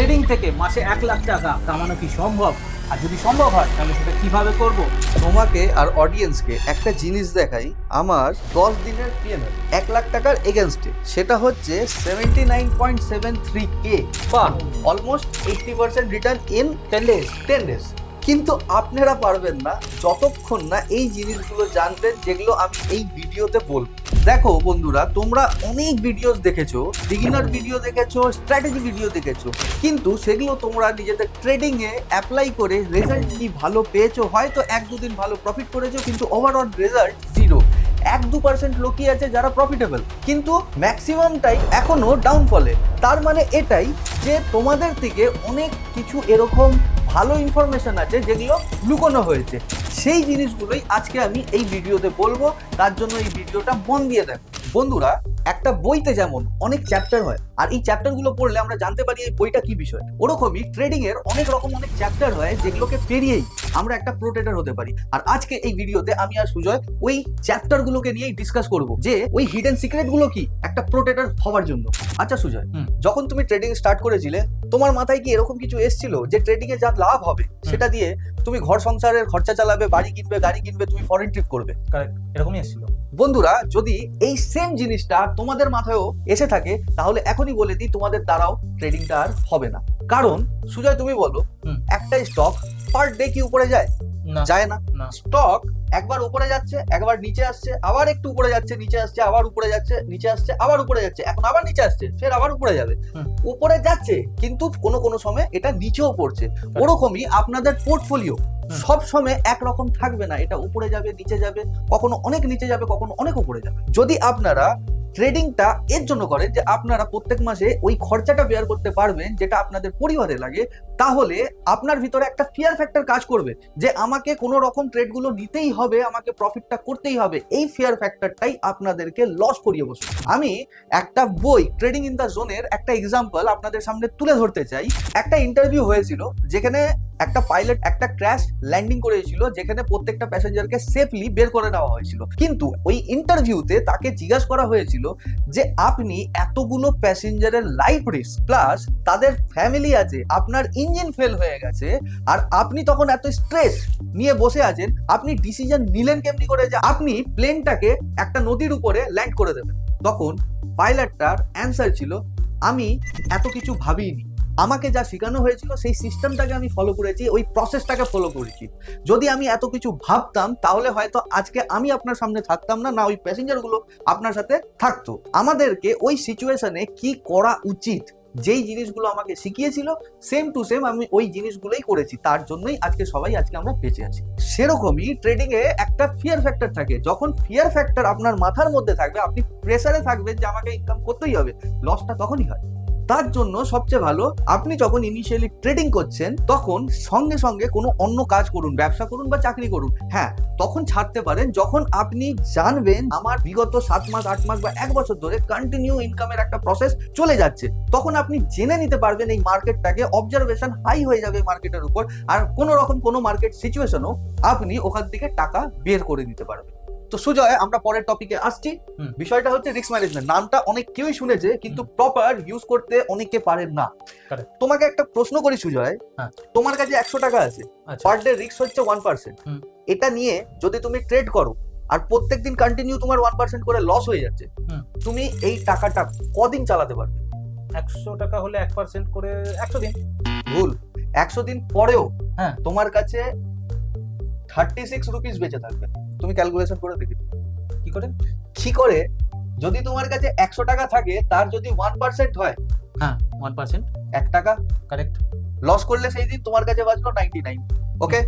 Trading থেকে মাসে এক লাখ টাকা কামানো কি সম্ভব? আর যদি সম্ভব হয়, তাহলে সেটা কীভাবে করব? তোমাকে আর অডিয়েন্সকে একটা জিনিস দেখাই, আমার দশ দিনের পিএনএল এক লাখ টাকার এগেনস্টে সেটা হচ্ছে seventy nine point seven three কে বা almost eighty percent return in ten days ten days কিন্তু আপনারা পারবেন না, যতক্ষণ না এই জিনিসগুলো জানবেন, যেগুলো আমি এই ভিডিওতে বলব। দেখো বন্ধুরা, তোমরা অনেক ভিডিওস দেখেছ বিগিনার ভিডিও দেখেছ স্ট্র্যাটেজি ভিডিও দেখেছ, কিন্তু সেগুলো তোমরা নিজেদের ট্রেডিং এ অ্যাপ্লাই করে রেজাল্ট কি ভালো পেয়েছ, হয়তো এক দুদিন ভালো প্রফিট করেছ, কিন্তু ওভারঅল রেজাল্ট জিরো এক দু পার্সেন্ট লোকই আছে যারা প্রফিটেবল কিন্তু ম্যাক্সিমামটাই এখনও ডাউনফলে তার মানে এটাই যে তোমাদের থেকে অনেক কিছু এরকম ভালো ইনফরমেশন আছে যেগুলো লুকোনো হয়েছে। সেই জিনিসগুলোই আজকে আমি এই ভিডিওতে বলব। তার জন্য এই ভিডিওটা মন দিয়ে দেখো। বন্ধুরা একটা বইতে যেমন অনেক চ্যাপ্টার হয় আর এই চ্যাপ্টারগুলো পড়লে আমরা জানতে পারি এই বইটা কি বিষয়। ওরকমই ট্রেডিং এর অনেক রকম অনেক চ্যাপ্টার হয় যেগুলোকে পেরিয়েই আমরা একটা প্রোটেটার হতে পারি। আর আজকে এই ভিডিওতে আমি আর সুজয় ওই চ্যাপ্টার গুলোকে নিয়েই ডিসকাস করব যে ওই হিডেন সিক্রেটগুলো কি একটা প্রোটেটার হওয়ার জন্য। আচ্ছা সুজয়। যখন তুমি ট্রেডিং স্টার্ট করেছিলে তোমার মাথায় কি এরকম কিছু এসেছিল যে ট্রেডিং এ যা লাভ হবে সেটা দিয়ে তুমি ঘর সংসারের খরচা চালাবে বাড়ি কিনবে গাড়ি কিনবে তুমি ফরেন ট্রিপ করবে? কারেক্ট এরকমই এসেছিল। বন্ধুরা যদি এই সেম জিনিসটা তোমাদের মাথায়ও এসে থাকে তাহলে এখনই বলে দিই তোমাদের দ্বারাও ট্রেডিংটা আর হবে না। কারণ সুজয় তুমি বলো হুম। একটা স্টক পার ডে কি উপরে যায়? যায় না। না। স্টক একবার উপরে যাচ্ছে একবার নিচে আসছে আবার একটু উপরে যাচ্ছে নিচে আসছে আবার উপরে যাচ্ছে নিচে আসছে আবার উপরে যাচ্ছে এখন আবার নিচে আসছে ফের আবার উপরে যাবে। উপরে যাচ্ছে কিন্তু কোনো কোনো সময় এটা নিচেও পড়ছে। ওরকমই আপনাদের পোর্টফোলিও সব সময় একরকম থাকবে না। এটা উপরে যাবে নিচে যাবে কখনো অনেক নিচে যাবে কখনো অনেক উপরে যাবে। যদি আপনারা ট্রেডিংটা এর জন্য করেন যে আপনারা প্রত্যেক মাসে ওই খরচাটা বেয়ার করতে পারবেন, যেটা আপনাদের পরিবারে লাগে, তাহলে আপনার ভিতরে একটা ফিয়ার ফ্যাক্টর কাজ করবে যে আমাকে কোনো রকম ট্রেডগুলো নিতেই হবে, আমাকে প্রফিটটা করতেই হবে। এই ফিয়ার ফ্যাক্টরটাই আপনাদেরকে লস করিয়ে বসবে। আমি একটা বই ট্রেডিং ইন দ্য জোনের একটা এক্সাম্পল আপনাদের সামনে তুলে ধরতে চাই। একটা ইন্টারভিউ হয়েছিল, যেখানে একটা পাইলট একটা ক্র্যাশ ল্যান্ডিং করেছিল, যেখানে প্রত্যেকটা প্যাসেঞ্জারকে সেফলি বের করে নেওয়া হয়েছিল। কিন্তু ওই ইন্টারভিউতে তাকে জিজ্ঞাসা করা হয়েছিল যে, আপনি এতগুলো প্যাসেঞ্জারের লাইফ রিস্ক প্লাস তাদের ফ্যামিলি আছে, আপনার ইঞ্জিন ফেল হয়ে গেছে, আর আপনি তখন এত স্ট্রেস নিয়ে বসে আছেন, আপনি ডিসিশন নিলেন কেমনি করে যে, আপনি প্লেনটাকে একটা নদীর উপরে ল্যান্ড করে দেবেন? তখন পাইলটটার অ্যান্সার ছিল, আমি এত কিছু ভাবিনি। আমাকে যা শেখানো হয়েছিল সেই সিস্টেমটাকে আমি ফলো করেছি, ওই প্রসেসটাকে ফলো করেছি। যদি আমি এত কিছু ভাবতাম, তাহলে হয়তো আজকে আমি আপনার সামনে থাকতাম না না ওই প্যাসেঞ্জারগুলো আপনার সাথে থাকতো। আমাদেরকে ওই সিচুয়েশনে কি করা উচিত? যেই জিনিসগুলো আমাকে শিখিয়েছিল সেম টু সেম আমি ওই জিনিসগুলোই করেছি। তার জন্যই আজকে সবাই আজকে আমরা বেঁচে আছি। সেরকমই ট্রেডিং এ একটা ফিয়ার ফ্যাক্টর থাকে। যখন ফিয়ার ফ্যাক্টর আপনার মাথার মধ্যে থাকবে, আপনি প্রেসারে থাকবেন যে আমাকে ইনকাম করতেই হবে। লসটা তখনই হয়। তার জন্য সবচেয়ে ভালো, আপনি যখন ইনিশিয়ালি ট্রেডিং করছেন, তখন সঙ্গে সঙ্গে কোনো অন্য কাজ করুন, ব্যবসা করুন বা চাকরি করুন। হ্যাঁ তখন ছাড়তে পারেন যখন আপনি জানবেন আমার বিগত সাত মাস, আট মাস বা এক বছর ধরে কন্টিনিউ ইনকামের একটা প্রসেস চলে যাচ্ছে। তখন আপনি জেনে নিতে পারবেন এই মার্কেটটাকে অবজারভেশন হাই হয়ে যাবে মার্কেটের উপর। আর কোনো রকম কোনো মার্কেট সিচুয়েশনও আপনি ওখান থেকে টাকা বের করে নিতে পারবেন। তো সুজয় আমরা পরের টপিকে আসছি। বিষয়টা হচ্ছে রিস্ক ম্যানেজমেন্ট নামটা অনেক কেউই শুনেছে কিন্তু প্রপার ইউজ করতে অনেকে পারেন না। তোমাকে একটা প্রশ্ন করি সুজয় হ্যাঁ। তোমার কাছে একশো টাকা আছে পার ডে রিস্ক হচ্ছে ওয়ান পার্সেন্ট এটা নিয়ে যদি তুমি ট্রেড করো আর প্রত্যেক দিন কন্টিনিউ তোমার ওয়ান পার্সেন্ট করে লস হয়ে যাচ্ছে তুমি এই টাকাটা কদিন চালাতে পারবে? একশো টাকা হলে এক পার্সেন্ট করে একশো দিন। ভুল। একশো দিন পরেও হ্যাঁ। তোমার কাছে থার্টি সিক্স রুপিস বেঁচে থাকবে। তুমি ক্যালকুলেশন করে দেখি কি করে? কি করে? যদি তোমার কাছে একশো টাকা থাকে তার যদি ওয়ান পার্সেন্ট হয় হ্যাঁ ওয়ান পার্সেন্ট এক টাকা। কারেক্ট লস করলে সেই দিন তোমার কাছে বাঁচলো নাইনটি নাইন ওকে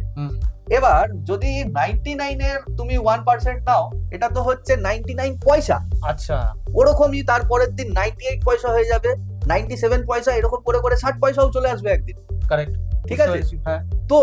এবার যদি নাইনটি নাইনের তুমি ওয়ান পার্সেন্ট নাও এটা তো হচ্ছে নাইনটি নাইন পয়সা। আচ্ছা। ওরকমই তারপরের দিন নাইনটি এইট পয়সা হয়ে যাবে নাইনটি সেভেন পয়সা এরকম করে করে ষাট পয়সাও চলে আসবে একদিন। কারেক্ট ঠিক আছে? হ্যাঁ। তো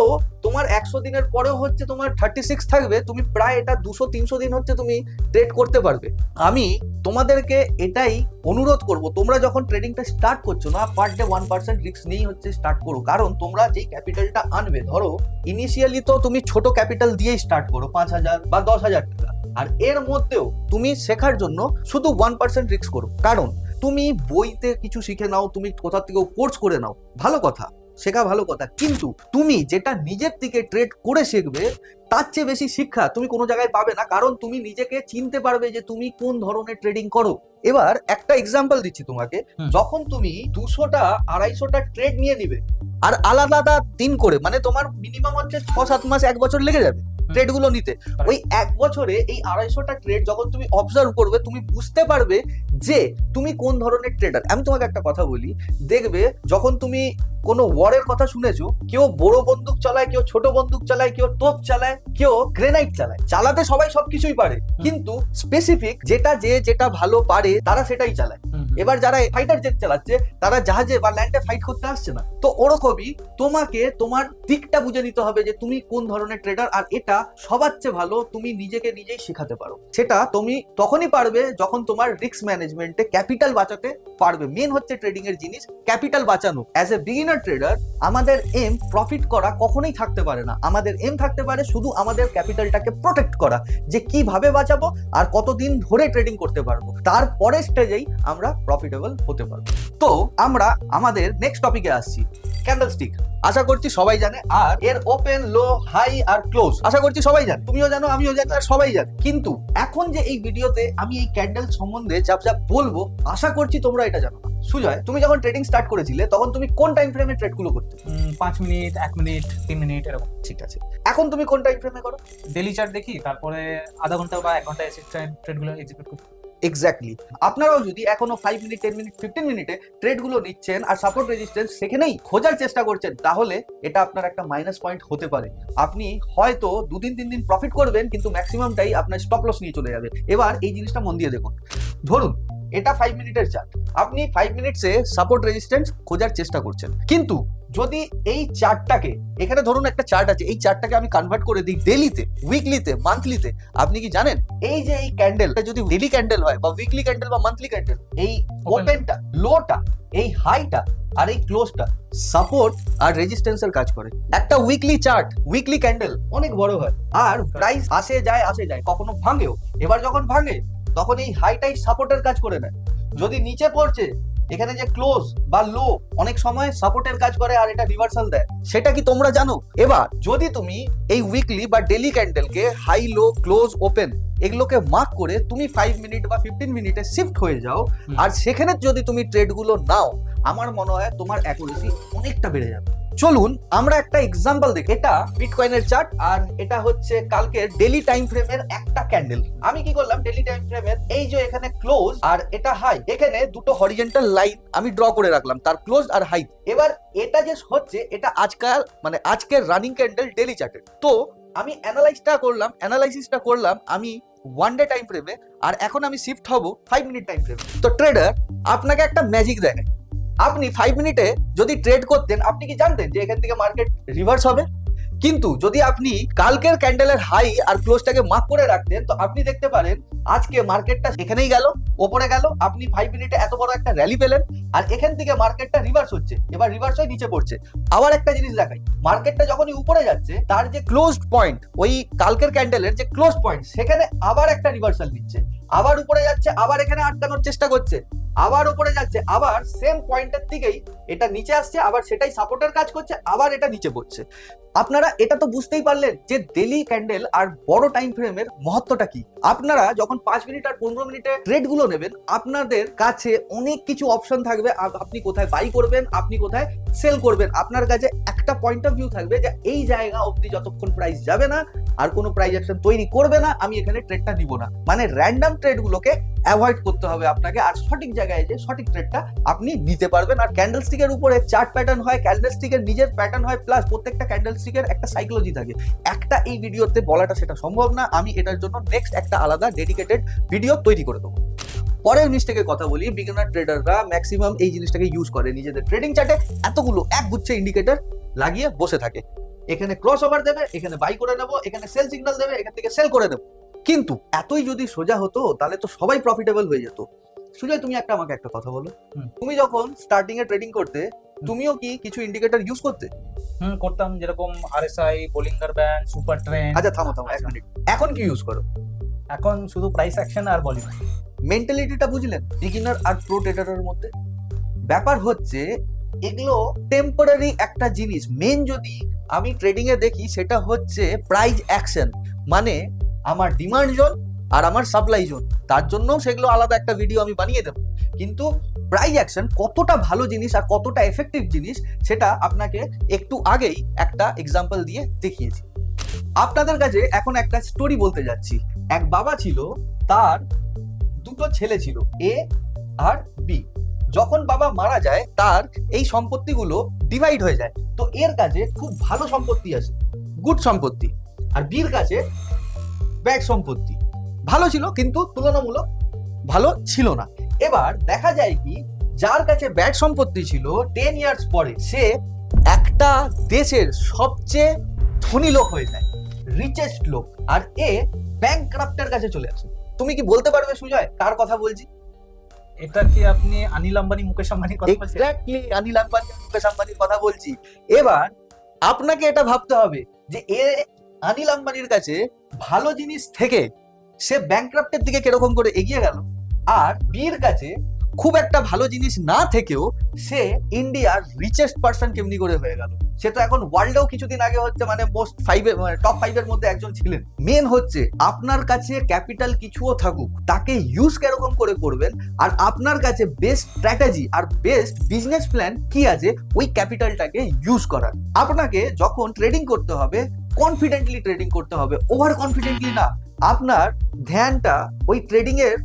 তোমার একশো দিনের পরেও হচ্ছে তোমার থার্টি সিক্স থাকবে তুমি প্রায় এটা দুশো তিনশো দিন হচ্ছে তুমি ট্রেড করতে পারবে। আমি তোমাদেরকে এটাই অনুরোধ করব তোমরা যখন ট্রেডিংটা স্টার্ট করছ না per day one percent risk নিয়েই হচ্ছে স্টার্ট করো। কারণ তোমরা যেই ক্যাপিটালটা আনবে ধরো ইনিশিয়ালি তো তুমি ছোট ক্যাপিটাল দিয়েই স্টার্ট করো পাঁচ হাজার বা দশ হাজার টাকা। আর এর মধ্যেও তুমি শেখার জন্য শুধু ওয়ান পার্সেন্ট রিস্ক করো। কারণ তুমি বইতে কিছু শিখে নাও তুমি কোথা থেকেও কোর্স করে নাও। ভালো কথা। শেখা ভালো কথা। কিন্তু তুমি যেটা নিজের থেকে ট্রেড করে শিখবে তার চেয়ে বেশি শিক্ষা তুমি কোনো জায়গায় পাবে না। কারণ তুমি নিজেকে চিনতে পারবে যে তুমি কোন ধরনের ট্রেডিং করো। এবার একটা এক্সাম্পল দিচ্ছি তোমাকে। যখন তুমি দুশোটা আড়াইশোটা ট্রেড নিয়ে নিবে আর আলাদা আলাদা দিন করে মানে তোমার মিনিমাম হচ্ছে ছ সাত মাস এক বছর লেগে যাবে। ট্রেডগুলো নিতে। ওই এক বছরে এই আড়াইশোটা ট্রেড যখন তুমি অবজার্ভ করবে তুমি বুঝতে পারবে যে তুমি কোন ধরনের ট্রেডার আমি তোমাকে একটা কথা বলি দেখবে যখন তুমি কোনো ওয়ারের কথা শুনেছো কেউ বড় বন্দুক চালায় কেউ ছোট বন্দুক চালায় কেউ তোপ চালায় কেউ গ্রেনাইট চালায়। চালাতে সবাই সবকিছুই পারে। কিন্তু স্পেসিফিক যেটা যে যেটা ভালো পারে তারা সেটাই চালায়। এবার যারা ফাইটার জেট চালাচ্ছে, তারা জাহাজে বা ল্যান্ডে ফাইট করতে আসছে না। তো ওরকমই তোমাকে তোমার দিকটা বুঝে নিতে হবে যে তুমি কোন ধরনের ট্রেডার আর এটা সবার চেয়ে ভালো তুমি নিজেকে নিজেই শেখাতে পারো। সেটা তুমি তখনই পারবে যখন তোমার রিস্ক ম্যানেজমেন্টে ক্যাপিটাল বাঁচাতে পারবে। মেন হচ্ছে ট্রেডিং এর জিনিস ক্যাপিটাল বাঁচানো। অ্যাজ এ বিগিনার ট্রেডার আমাদের এম প্রফিট করা কখনোই থাকতে পারে না। আমাদের এম থাকতে পারে শুধু আমাদের ক্যাপিটালটাকে প্রোটেক্ট করা, যে কীভাবে বাঁচাবো আর কতদিন ধরে ট্রেডিং করতে পারব। তারপরে স্টেজেই আমরা প্রফিটেবল হতে পারব। তো আমরা আমাদের নেক্সট টপিকে আসছি ক্যান্ডেল স্টিক আশা করছি সবাই জানে আর এর ওপেন লো হাই আর ক্লোজ আশা করছি সবাই জানে। তুমিও জানো আমিও জানি আর সবাই জানে। কিন্তু এখন যে এই ভিডিওতে আমি এই ক্যান্ডেল সম্বন্ধে যা যা বলব আশা করছি তোমরা এটা জানো না। সুজয় তুমি যখন ট্রেডিং স্টার্ট করেছিলে তখন তুমি কোন টাইম ফ্রেমে ট্রেডগুলো করতে? পাঁচ মিনিট এক মিনিট তিন মিনিট এরকম। ঠিক আছে। এখন তুমি কোন টাইম ফ্রেমে করো? ডেলি চার্ট দেখি তারপরে আধা ঘণ্টা বা এক ঘণ্টা এসে ট্রেডগুলো এক্সিকিউট করি এক্স্যাক্টলি আপনারাও যদি এখনও five minute ten minute fifteen মিনিটে ট্রেডগুলো নিচ্ছেন আর সাপোর্ট রেজিস্ট্যান্স সেখানেই খোঁজার চেষ্টা করছেন, তাহলে এটা আপনার একটা মাইনাস পয়েন্ট হতে পারে। আপনি হয়তো দুদিন, তিন দিন প্রফিট করবেন, কিন্তু ম্যাক্সিমামটাই আপনার স্টপ লস নিয়ে চলে যাবে। এবার এই জিনিসটা মন দিয়ে দেখুন। ধরুন, এটা ফাইভ মিনিটের চার্ট আপনি ফাইভ মিনিটসে সাপোর্ট রেজিস্ট্যান্স খোঁজার চেষ্টা করছেন। কিন্তু যদি এই চার্টটাকে এখানে ধরুন একটা চার্ট আছে এই চার্টটাকে আমি কনভার্ট করে দিই ডেলিতে উইকলিতে মান্থলিতে আপনি কি জানেন? এই যে এই ক্যান্ডেলটা যদি ডেলি ক্যান্ডেল হয় বা উইকলি ক্যান্ডেল বা মান্থলি ক্যান্ডেল এই ওপেনটা লোটা এই হাইটা আর এই ক্লোজটা সাপোর্ট আর রেজিস্ট্যান্সের কাজ করে। একটা উইকলি চার্ট উইকলি ক্যান্ডেল অনেক বড় হয়। আর প্রাইস আসে যায় আসে যায় কখনো ভাঙেও। এবার যখন ভাঙে তখন এই হাইটাই সাপোর্টের কাজ করে নেয়। যদি নিচে পড়ছে এখানে যে ক্লোজ বা লো অনেক সময় সাপোর্টের কাজ করে আর এটা রিভার্সাল দেয়। সেটা কি তোমরা জানো? এবার যদি তুমি এই উইকলি বা ডেলি ক্যান্ডেলকে হাই লো ক্লোজ ওপেন এগুলোকে মার্ক করে তুমি ফাইভ মিনিট বা ফিফটিন মিনিটে শিফট হয়ে যাও আর সেখানে যদি তুমি ট্রেডগুলো নাও আমার মনে হয় তোমার অ্যাকুরেসি অনেকটা বেড়ে যাবে। চলুন, আমরা একটা এক্সাম্পল দেখি। এটা বিটকয়েনের চার্ট আর এটা হচ্ছে কালকের ডেলি টাইম ফ্রেমের একটা ক্যান্ডেল আমি কি করলাম? ডেলি টাইম ফ্রেমের এই যে এখানে ক্লোজ আর এটা হাই এখানে দুটো হরিজেন্টাল লাইন আমি ড্র করে রাখলাম, তার ক্লোজ আর হাই এবার এটা যে হচ্ছে, এটা আজকাল মানে আজকের রানিং ক্যান্ডেল ডেলি চার্টের তো আমি অ্যানালাইসটা করলাম অ্যানালাইসিসটা করলাম, আমি ওয়ান ডে টাইম ফ্রেমে আর এখন আমি শিফট হব ফাইভ মিনিট টাইম ফ্রেমে তো ট্রেডার আপনাকে একটা ম্যাজিক দেখায় আপনি ফাইভ মিনিটে যদি ট্রেড করতেন, আপনি কি জানতেন যে এখান থেকে মার্কেট রিভার্স হবে? কিন্তু যদি আপনি কালকের ক্যান্ডেলের হাই আর ক্লোজটাকে মার্ক করে রাখতেন, তো আপনি দেখতে পারেন, আজকে মার্কেটটা এখানেই গেল, ওপরে গেল, আপনি ফাইভ মিনিটে এত বড় একটা র্যালি পেলেন, আর এখান থেকে মার্কেটটা রিভার্স হচ্ছে, এবার রিভার্স হয়ে নিচে পড়ছে। আবার একটা জিনিস দেখাই মার্কেটটা যখনই উপরে যাচ্ছে, তার যে ক্লোজড পয়েন্ট ওই কালকের ক্যান্ডেলের যে ক্লোজ পয়েন্ট সেখানে আবার একটা রিভার্সাল নিচ্ছে আবার উপরে যাচ্ছে, আবার এখানে আটকানোর চেষ্টা করছে। আবার উপরে যাচ্ছে, আবার সেম পয়েন্টের দিকেই এটা নিচে আসছে, আবার সেটাই সাপোর্টের কাজ করছে, আবার এটা নিচে পড়ছে। আপনারা এটা তো বুঝতেই পারলেন যে ডেলি ক্যান্ডেল আর বড় টাইম ফ্রেমের মহত্বটা কি। আপনারা যখন পাঁচ মিনিট আর পনেরো মিনিটে ট্রেডগুলো নেবেন, আপনাদের কাছে অনেক কিছু অপশন থাকবে আপনি কোথায় বাই করবেন, আপনি কোথায় সেল করবেন। আপনার কাছে একটা পয়েন্ট অফ ভিউ থাকবে যে এই জায়গা অবধি যতক্ষণ প্রাইস যাবে না, আর কোনো প্রাইস অ্যাকশন তৈরি করবে না, আমি এখানে ট্রেডটা নিব না। মানে র্যান্ডম ট্রেড গুলোকে অ্যাভয়েড করতে হবে আপনাকে। আর সঠিক জায়গায় যে সঠিক ট্রেডটা আপনি পারবেন। আর ক্যান্ডেল স্টিকের উপরে চার্ট প্যাটার্ন হয় ক্যান্ডেল স্টিকের নিজের প্যাটার্ন হয় প্লাস প্রত্যেকটা ক্যান্ডেল স্টিকের একটা সাইকোলজি থাকে। একটা এই ভিডিওতে বলাটা সেটা সম্ভব না। আমি এটার জন্য নেক্সট একটা আলাদা ডেডিকেটেড ভিডিও তৈরি করে দেবো। পরের মিস্টেকের কথা বলি বিগিনার ট্রেডাররা ম্যাক্সিমাম এই জিনিসটাকে ইউজ করে। নিজেদের ট্রেডিং চার্টে এতগুলো এক গুচ্ছে ইন্ডিকেটর লাগিয়ে বসে থাকে। এখানে ক্রস ওভার দেবে, এখানে বাই করে নেব, এখানে সেল সিগন্যাল দেবে, এখান থেকে সেল করে দেবো। কিন্তু এতই যদি সোজা হতো তাহলে তো সবাই প্রফিটেবল হয়ে যেত। সুজয় তুমি একটা আমাকে একটা কথা বলো। তুমি যখন স্টার্টিং এ ট্রেডিং করতে তুমিও কি কিছু ইন্ডিকেটর ইউজ করতে? হুম করতাম যেরকম RSI Bollinger band super trend আচ্ছা থামো থামো এক মিনিট এখন কি ইউজ করো? এখন শুধু প্রাইস অ্যাকশন আর বলিউড মেন্টালিটিটা বুঝলেন বিগিনার আর প্রো ট্রেডারের মধ্যে। ব্যাপার হচ্ছে এগুলো টেম্পোরারি একটা জিনিস। মেন যদি আমি ট্রেডিং এ দেখি সেটা হচ্ছে প্রাইস অ্যাকশন মানে আমার ডিমান্ড জোন আর আমার সাপ্লাই জোন তার জন্য সেগুলো আলাদা একটা ভিডিও আমি বানিয়ে দেবো। কিন্তু প্রাইস অ্যাকশন কতটা ভালো জিনিস আর কতটা এফেক্টিভ জিনিস, সেটা আপনাকে একটু আগেই একটা এক্সাম্পল দিয়ে দেখিয়েছি। আপনাদের কাছে এখন একটা স্টোরি বলতে যাচ্ছি। এক বাবা ছিল, তার দুটো ছেলে ছিল এ আর বি যখন বাবা মারা যায়, তার এই সম্পত্তিগুলো ডিভাইড হয়ে যায়। তো এর কাছে খুব ভালো সম্পত্তি আছে গুড সম্পত্তি। আর বির কাছে ব্যাড সম্পত্তি। ভালো ছিল কিন্তু তুলনামূলক ভালো ছিল না। এবার দেখা যায় কি যার কাছে ব্যাড সম্পত্তি ছিল টেন ইয়ার্স পরে সে একটা দেশের সবচেয়ে ধনী লোক হয়ে যায় রিচেস্ট লোক আর এ ব্যাংক ক্রাফটের কাছে চলে আসে। তুমি কি বলতে পারবে সুজয়? কার কথা বলছি? এটা কি আপনি অনিল আম্বানি মুকেশ আম্বানির কথা বলছেন? এক্স্যাক্টলি অনিল আম্বানি মুকেশ আম্বানির কথা বলছি। এবার আপনাকে এটা ভাবতে হবে যে এ অনিল আম্বানির কাছে ভালো জিনিস থেকে সে ব্যাংক্রাফটের দিকে কীরকম করে এগিয়ে গেল। আর বিয়ের কাছে খুব একটা ভালো জিনিস না থেকেও সে ইন্ডিয়ার রিচেস্ট পার্সন কেমনি করে হয়ে গেল। সে তো এখন ওয়ার্ল্ডেও কিছুদিন আগে হচ্ছে মানে মোস্ট ফাইভে টপ ফাইভের মধ্যে একজন ছিলেন। মেন হচ্ছে আপনার কাছে ক্যাপিটাল কিছুও থাকুক, তাকে ইউজ কীরকম করে করবেন, আর আপনার কাছে বেস্ট স্ট্র্যাটেজি আর বেস্ট বিজনেস প্ল্যান কি আছে, ওই ক্যাপিটালটাকে ইউজ করার। আপনাকে যখন ট্রেডিং করতে হবে কনফিডেন্টলি ট্রেডিং করতে হবে ওভার কনফিডেন্টলি না। আপনার ধ্যানটা ওই ট্রেডিংয়ের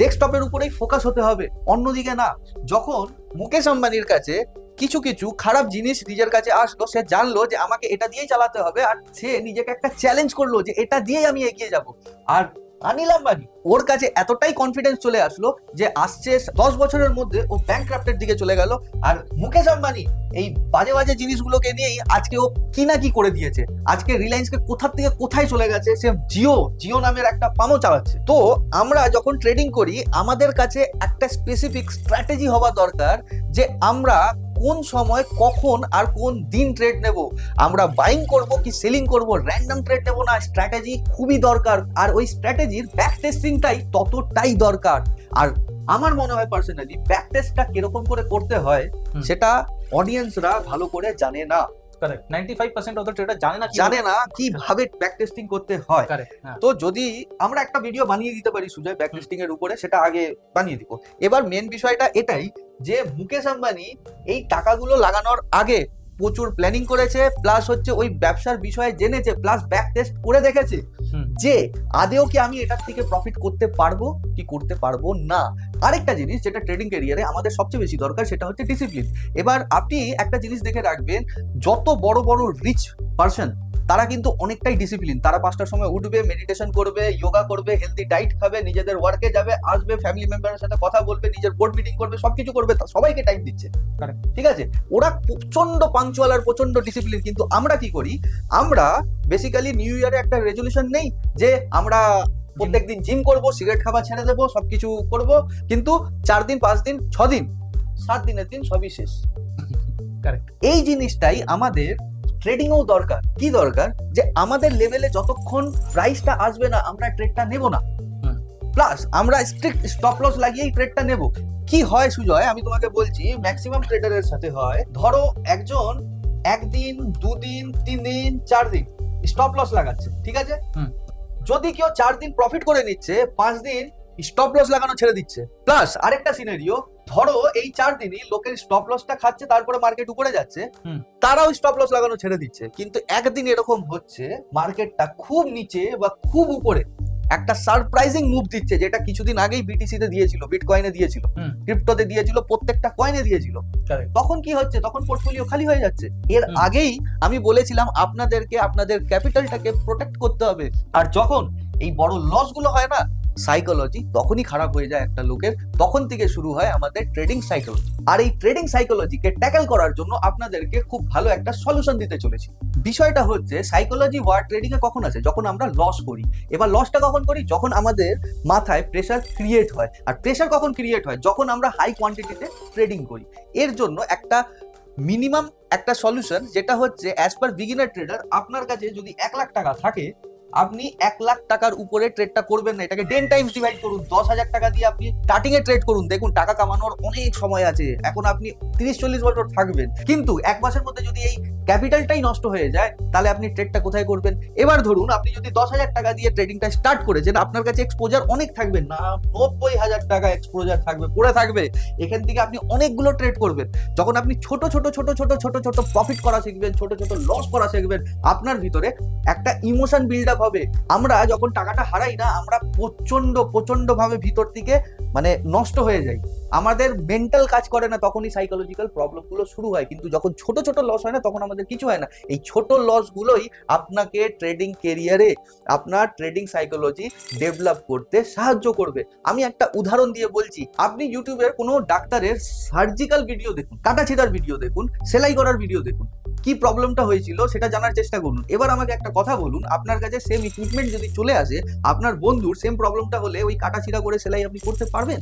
ডেস্কটপের উপরেই ফোকাস হতে হবে, অন্যদিকে না। যখন মুকেশ আম্বানির কাছে কিছু কিছু খারাপ জিনিস নিজের কাছে আসলো, সে জানলো যে আমাকে এটা দিয়েই চালাতে হবে আর সে নিজেকে একটা চ্যালেঞ্জ করল যে এটা দিয়েই আমি এগিয়ে যাব। আর অনিল আম্বানি ওর কাছে এতটাই কনফিডেন্স চলে আসলো যে আসছে দশ বছরের মধ্যে ও ব্যাংক ক্রাফটের দিকে চলে গেল। আর মুকেশ আম্বানি, এই বাজে বাজে জিনিসগুলোকে নিয়েই আজকে ও কি না কি করে দিয়েছে। আজকে রিলায়েন্সকে কোথার থেকে কোথায় চলে গেছে, সে জিও জিও নামের একটা পামও চালাচ্ছে। তো আমরা যখন ট্রেডিং করি, আমাদের কাছে একটা স্পেসিফিক স্ট্র্যাটেজি হওয়া দরকার যে আমরা কোন সময় কখন আর কোন দিন ট্রেড নেব? আমরা বাইং করব কি সেলিং করব? র্যান্ডম ট্রেড নেব না? স্ট্র্যাটেজি খুবই দরকার। আর ওই স্ট্র্যাটেজির ব্যাক টেস্টিংটাই ততটাই দরকার। আর আমার মনে হয় পার্সোনালি ব্যাক টেস্টটা কীরকম করে করতে হয় সেটা অডিয়েন্সরা ভালো করে জানে না। কারেক্ট 95% অফ দ্য ট্রেডার জানে না জানে না কীভাবে ব্যাক টেস্টিং করতে হয়। হ্যাঁ। তো যদি আমরা একটা ভিডিও বানিয়ে দিতে পারি সুজয় ব্যাক টেস্টিং এর উপরে সেটা আগে বানিয়ে দিব। এবার মেন বিষয়টা এটাই যে মুকেশ আম্বানি এই টাকাগুলো লাগানোর আগে প্রচুর প্ল্যানিং করেছে প্লাস হচ্ছে ওই ব্যবসার বিষয়ে জেনেছে প্লাস ব্যাক টেস্ট করে দেখেছে। যে আদেও কি আমি এটার থেকে প্রফিট করতে পারব কি করতে পারব না? আরেকটা জিনিস যেটা ট্রেডিং ক্যারিয়ারে আমাদের সবচেয়ে বেশি দরকার সেটা হচ্ছে ডিসিপ্লিন এবার আপনি একটা জিনিস দেখে রাখবেন যত বড় বড় রিচ পার্সন তারা কিন্তু অনেকটাই ডিসিপ্লিন তারা পাঁচটার সময় উঠবে মেডিটেশন করবে যোগা করবে হেলদি ডাইট খাবে নিজেদের ওয়ার্কে যাবে আসবে ফ্যামিলি মেম্বারের সাথে কথা বলবে নিজের বোর্ড মিটিং করবে সবকিছু করবে সবাইকে টাইম দিচ্ছে. ঠিক আছে? ওরা প্রচণ্ড পাঞ্চুয়াল আর প্রচণ্ড ডিসিপ্লিন কিন্তু আমরা কি করি? আমরা বেসিক্যালি নিউ ইয়ারে একটা রেজলিউশন নেই যে আমরা প্রত্যেকদিন জিম করব সিগারেট খাবার ছেড়ে দেবো সবকিছু করব কিন্তু চার দিন পাঁচ দিন ছ দিন সাত দিনের দিন সবই শেষ। এই জিনিসটাই আমাদের ট্রেডিংও দরকার। কি দরকার? যে আমাদের লেভেলে যতক্ষণ প্রাইসটা আসবে না আমরা ট্রেডটা নেব না। প্লাস আমরা স্ট্রিক্ট স্টপ লস লাগিয়েই ট্রেডটা নেব। কি হয় সুজয় আমি তোমাকে বলছি ম্যাক্সিমাম ট্রেডারের সাথে হয় ধরো একজন একদিন দুদিন তিন দিন চার দিন স্টপ লস লাগাচ্ছে ঠিক আছে? যদি কেউ চার দিন প্রফিট করে নিচ্ছে পাঁচ দিন স্টপ লস লাগানো ছেড়ে দিচ্ছে। প্লাস আরেকটা সিনারিও ধরো এই চার দিনই লোকের স্টপ লসটা খাচ্ছে তারপরে মার্কেট উপরে যাচ্ছে। তারাও স্টপ লস লাগানো ছেড়ে দিচ্ছে। কিন্তু একদিন এরকম হচ্ছে মার্কেটটা খুব নিচে বা খুব উপরে একটা সারপ্রাইজিং মুভ দিচ্ছে যেটা কিছুদিন আগেই বিটিসি তে দিয়েছিল বিটকয়েনে দিয়েছিল। ক্রিপ্টোতে দিয়েছিল প্রত্যেকটা কয়েনে দিয়েছিল। তখন কি হচ্ছে? তখন পোর্টফোলিও খালি হয়ে যাচ্ছে। এর আগেই আমি বলেছিলাম আপনাদেরকে আপনাদের ক্যাপিটালটাকে প্রোটেক্ট করতে হবে। আর যখন এই বড় লসগুলো হয় না সাইকোলজি তখনই খারাপ হয়ে যায় একটা লোকের, তখন থেকে শুরু হয় আমাদের ট্রেডিং সাইকোলজি আর এই ট্রেডিং সাইকোলজিকে ট্যাকেল করার জন্য আপনাদেরকে খুব ভালো একটা সলিউশন দিতে চলেছি। বিষয়টা হচ্ছে সাইকোলজি ওয়ার ট্রেডিং এ কখন আছে? যখন আমরা লস করি। এবার লসটা কখন করি? যখন আমাদের মাথায় প্রেশার ক্রিয়েট হয়। আর প্রেশার কখন ক্রিয়েট হয়? যখন আমরা হাই কোয়ান্টিটিতে ট্রেডিং করি। এর জন্য একটা মিনিমাম একটা সলিউশন যেটা হচ্ছে অ্যাজ পার বিগিনার ট্রেডার আপনার কাছে যদি এক লাখ টাকা থাকে আপনি এক লাখ টাকার উপরে ট্রেডটা করবেন না, এটাকে টেন টাইমস ডিভাইড করুন, দশ হাজার টাকা দিয়ে আপনি স্টার্টিং এ ট্রেড করুন। দেখুন, টাকা কামানোর অনেক সময় আছে, এখন আপনি তিরিশ চল্লিশ বছর থাকবেন। কিন্তু এক মাসের মধ্যে যদি এই ক্যাপিটালটাই নষ্ট হয়ে যায়, তাহলে আপনি ট্রেডটা কোথায় করবেন? এবার ধরুন, আপনি যদি দশ হাজার টাকা দিয়ে ট্রেডিংটা স্টার্ট করেছেন, আপনার কাছে এক্সপোজার অনেক থাকবে না নব্বই হাজার টাকা এক্সপোজার থাকবে, পড়ে থাকবে। এখান থেকে আপনি অনেকগুলো ট্রেড করবেন। যখন আপনি ছোট ছোট ছোট ছোট ছোট ছোট প্রফিট করা শিখবেন, ছোট ছোট লস করা শিখবেন, আপনার ভিতরে একটা ইমোশন বিল্ড আপ হবে। আমরা যখন টাকাটা হারাই না, আমরা প্রচণ্ড প্রচণ্ড ভাবে ভিতর থেকে মানে নষ্ট হয়ে যাই। আমাদের মেন্টাল কাজ করে না, তখনই সাইকোলজিক্যাল প্রবলেমগুলো শুরু হয়। কিন্তু যখন ছোট ছোট লস হয় না, তখন আমাদের কিছু হয় না। এই ছোট লস গুলোই আপনাকে ট্রেডিং কেরিয়ারে আপনার ট্রেডিং সাইকোলজি ডেভেলপ করতে সাহায্য করবে। আমি একটা উদাহরণ দিয়ে বলছি। আপনি ইউটিউবের কোনো ডাক্তারের সার্জিক্যাল ভিডিও দেখুন, কাটা ছেঁড়ার ভিডিও দেখুন, সেলাই করার ভিডিও দেখুন। কি প্রবলেমটা হয়েছিল সেটা জানার চেষ্টা করুন। এবার আমাকে একটা কথা বলুন, আপনার কাছে সেম ইকুইপমেন্ট যদি চলে আসে, আপনার বন্ধুর সেম প্রবলেমটা হলে ওই কাটা ছিঁড়া করে সেলাই আপনি করতে পারবেন?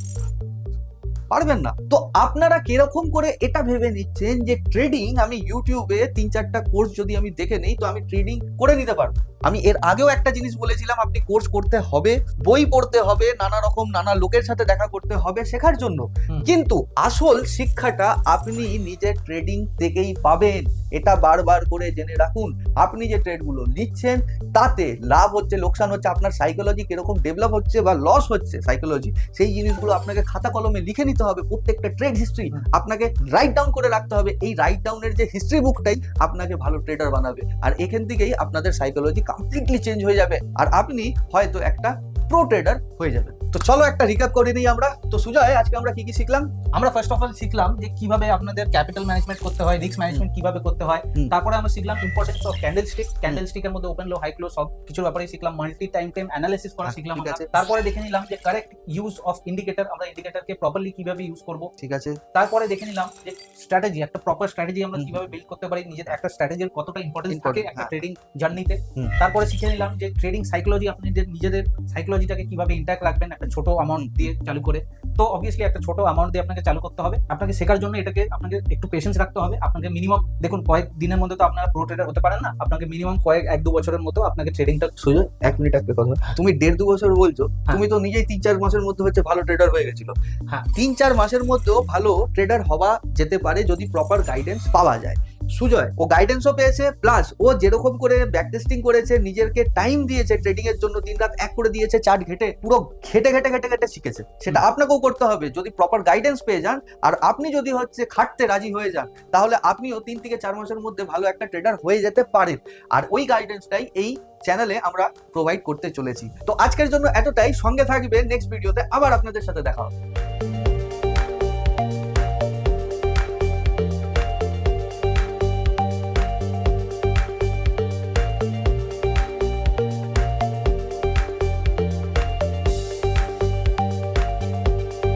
পারবেন না। তো আপনারা কীরকম করে এটা ভেবে নিচ্ছেন যে ট্রেডিং আমি ইউটিউবে তিন চারটা কোর্স যদি আমি দেখে নেই তো আমি ট্রেডিং করে নিতে পারব। আমি এর আগেও একটা জিনিস বলেছিলাম আপনি কোর্স করতে হবে বই পড়তে হবে নানা রকম নানা লোকের সাথে দেখা করতে হবে শেখার জন্য। কিন্তু আসল শিক্ষাটা আপনি নিজের ট্রেডিং থেকেই পাবেন। এটা বারবার করে জেনে রাখুন আপনি যে ট্রেডগুলো নিচ্ছেন তাতে লাভ হচ্ছে লোকসান হচ্ছে আপনার সাইকোলজি কীরকম ডেভেলপ হচ্ছে বা লস হচ্ছে সাইকোলজি সেই জিনিসগুলো আপনাকে খাতা কলমে লিখে নিতে হবে। প্রত্যেকটা ট্রেড হিস্ট্রি আপনাকে রাইট ডাউন করে রাখতে হবে। এই রাইট ডাউনের যে হিস্ট্রি বুকটাই আপনাকে ভালো ট্রেডার বানাবে। আর এখান থেকেই আপনাদের সাইকোলজি কমপ্লিটলি চেঞ্জ হয়ে যাবে। আর আপনি হয়তো একটা প্রো ট্রেডার হয়ে যাবেন। তো চলো একটা রিকাপ করে নিই আমরা। তো সুজয় আজকে আমরা কি কি শিখলাম? আমরা ফার্স্ট অফ অল শিখলাম যে কীভাবে আপনাদের ক্যাপিটাল ম্যানেজমেন্ট করতে হয় রিস্ক ম্যানেজমেন্ট কীভাবে করতে হয়। তারপরে আমরা শিখলাম importance of candle stick candle স্টিকের মধ্যে ওপেন লো হাই ক্লো সব কিছুর ব্যাপারে শিখলাম। মাল্টি টাইম টাইম অ্যানালিসিস করা হ্যাঁ, শিখলাম। তারপরে দেখে নিলাম যে কারেক্ট ইউজ অফ ইন্ডিকেটর আমরা ইন্ডিকেটরকে প্রপারলি কীভাবে ইউজ করব। ঠিক আছে। তারপরে দেখে নিলাম যে স্ট্র্যাটেজি একটা প্রপার স্ট্র্যাটেজি আমরা কীভাবে বিল্ড করতে পারি নিজের একটা স্ট্র্যাটেজির কতটা ইম্পর্টেন্স থাকে একটা হ্যাঁ। ট্রেডিং জার্নিতে তারপরে শিখে নিলাম যে ট্রেডিং সাইকোলজি আপনি নিজেদের সাইকোলজিটাকে কীভাবে ইন্ট্যাক্ট রাখবেন একটা ছোট অ্যামাউন্ট দিয়ে চালু করে। তো অবভিয়াসলি একটা ছোট অ্যামাউন্ট দিয়ে আপনাকে চালু করতে হবে। আপনাকে শেখার জন্য এটাকে আপনাকে একটু পেশেন্স রাখতে হবে। আপনাকে মিনিমাম দেখুন কয়েক দিনের মধ্যে তো আপনারা প্রো ট্রেডার হতে পারেন না। আপনাকে মিনিমাম কয়েক এক দু বছরের মতো আপনাকে ট্রেডিংটা সুযোগ এক মিনিট একটা কথা। তুমি দেড় দু বছর বলছো হ্যাঁ। তুমি তো নিজেই তিন চার মাসের মধ্যে হচ্ছে ভালো ট্রেডার হয়ে গেছিল। হ্যাঁ। তিন চার মাসের মধ্যেও ভালো ট্রেডার হওয়া যেতে পারে যদি প্রপার গাইডেন্স পাওয়া যায়। সুজয় ও গাইডেন্সও পেয়েছে প্লাস ও যেরকম করে ব্যাক টেস্টিং করেছে নিজেকে টাইম দিয়েছে ট্রেডিং এর জন্য দিন রাত এক করে দিয়েছে চার্ট ঘেটে পুরো ঘেটে ঘেটে ঘেটে ঘেটে শিখেছে। সেটা আপনাকেও করতে হবে যদি প্রপার গাইডেন্স পেয়ে যান আর আপনি যদি হচ্ছে খাটতে রাজি হয়ে যান তাহলে আপনিও তিন থেকে চার মাসের মধ্যে ভালো একটা ট্রেডার হয়ে যেতে পারেন। আর ওই গাইডেন্সটাই এই চ্যানেলে আমরা প্রোভাইড করতে চলেছি। তো আজকের জন্য এতটাই সঙ্গে থাকবে নেক্সট ভিডিওতে আবার আপনাদের সাথে দেখা হবে।